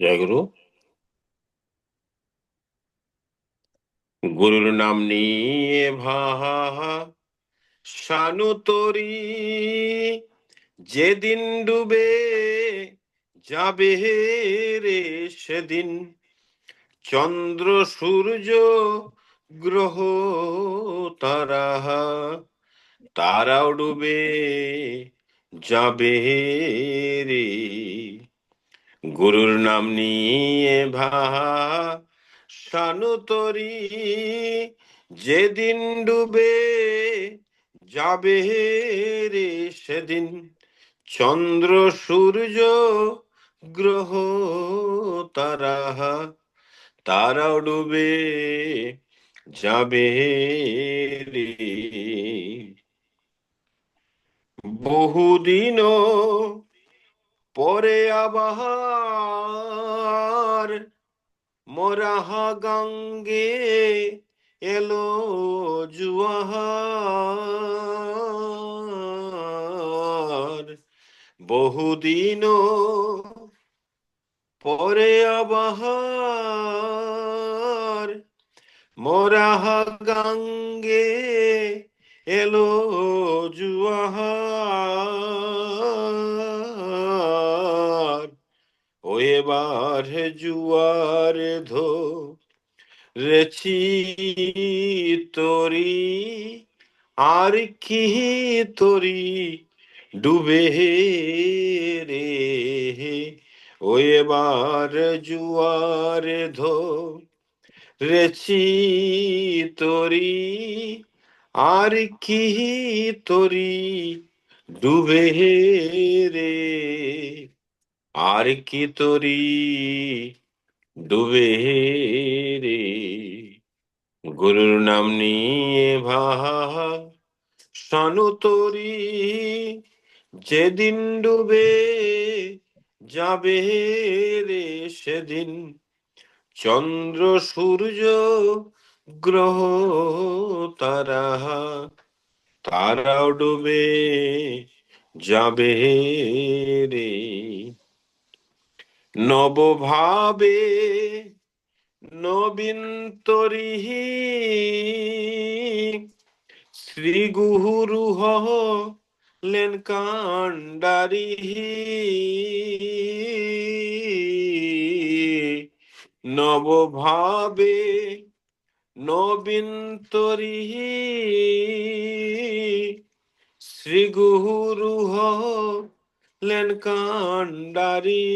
জয় গুরু গুরুর নাম নিয়ে ভাহা শানু তরি যেদিন ডুবে যাবে রে সেদিন চন্দ্র সূর্য গ্রহ তারা তারাও ডুবে যাবে রে গুরুর নাম নিয়ে ভা শানুতরি যেদিন ডুবে যাবে রে সেদিন। চন্দ্র, সূর্য, গ্রহ, তারা, তারাও ডুবে যাবে রে। বহুদিনও পরে আবার মোরাহা গঙ্গে এলো জুয়ার বহুদিন পরে আবার মোরাহা গঙ্গে এলো জুয়ার এবার জুয়ার ধো রেছি তরি, আর কি তরি ডুবে রে? ও এবার জুয়ার ধো রেছি তরি, আর কি তরি ডুবে রে? আর কি তরি ডুবে রে? গুরুর নাম নিয়ে ভাহা, শানু তরি, যেদিন ডুবে যাবে রে সেদিন চন্দ্র, সূর্য, গ্রহ, তারা, তারাও ডুবে যাবে রে। নবভাবে নবীন তরিহি শ্রী গুরু লেন কান্ডারি নবভাবে নবীন তরিহি শ্রী গুরু লেন কান্ডারি।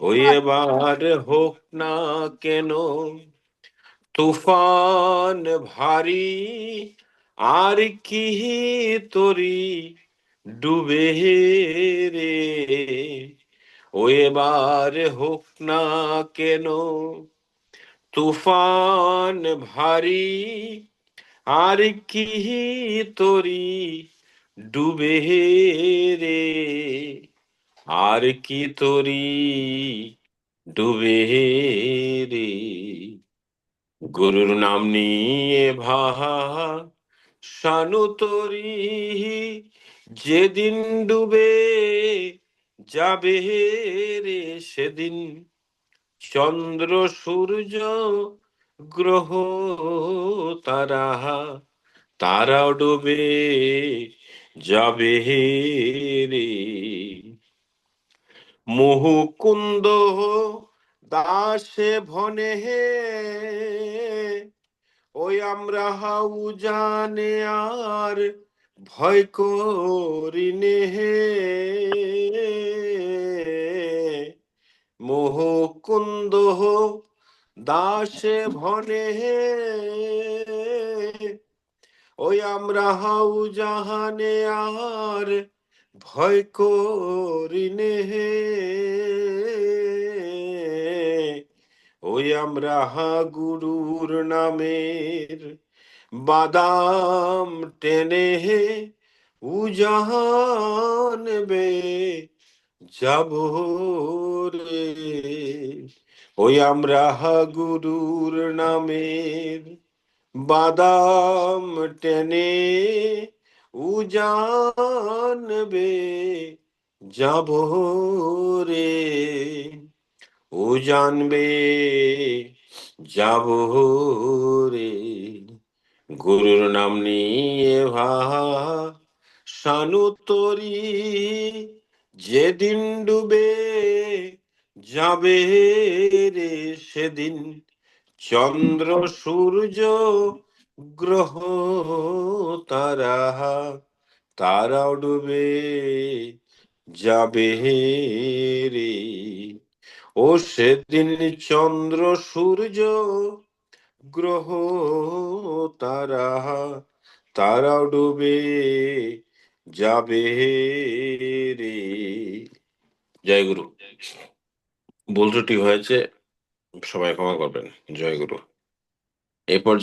ওই এবার হোক না কেন তুফান ভারী আর কি তরি ডুবে রে। ও এবার হোক না কেন তুফান ভারী আর কি তরি ডুবে রে? আর কি তরি ডুবে রে? গুরুর নাম নিয়ে ভাহা, শানু তরি যেদিন ডুবে যাবে রে সেদিন। চন্দ্র, সূর্য গ্রহ তারা তারাও ডুবে যাবে রে। মুহুকুন্দ দাসে ভনে হে, ওই আমরা হাউ জানে আর ভয় করিনে হে। মোহকুন্দ দাসে ভনে ওই আমরা হাউ জাহানে আর ভয় করিনে ওই আমরা হা গুরুর নামের বাদাম টেনে হে। উজাহান বে যাব রে। ওই আমরা গুরুর নামের বাদাম টেনে উজানবে যাব রে। ও জানবে, যাব রে। গুরুর নাম নিয়ে ভা, শানু তরি, যেদিন ডুবে যাবে রে সেদিন চন্দ্র, সূর্য, গ্রহ, তারা, তারাও ডুবে যাবে রে। ও সেদিন চন্দ্র, সূর্য, গ্রহ, তারা, তারাও ডুবে যাবে রে। জয় গুরু। ভুল ত্রুটি হয়েছে সবাই ক্ষমা করবেন। জয় গুরু। এ পর্যায়ে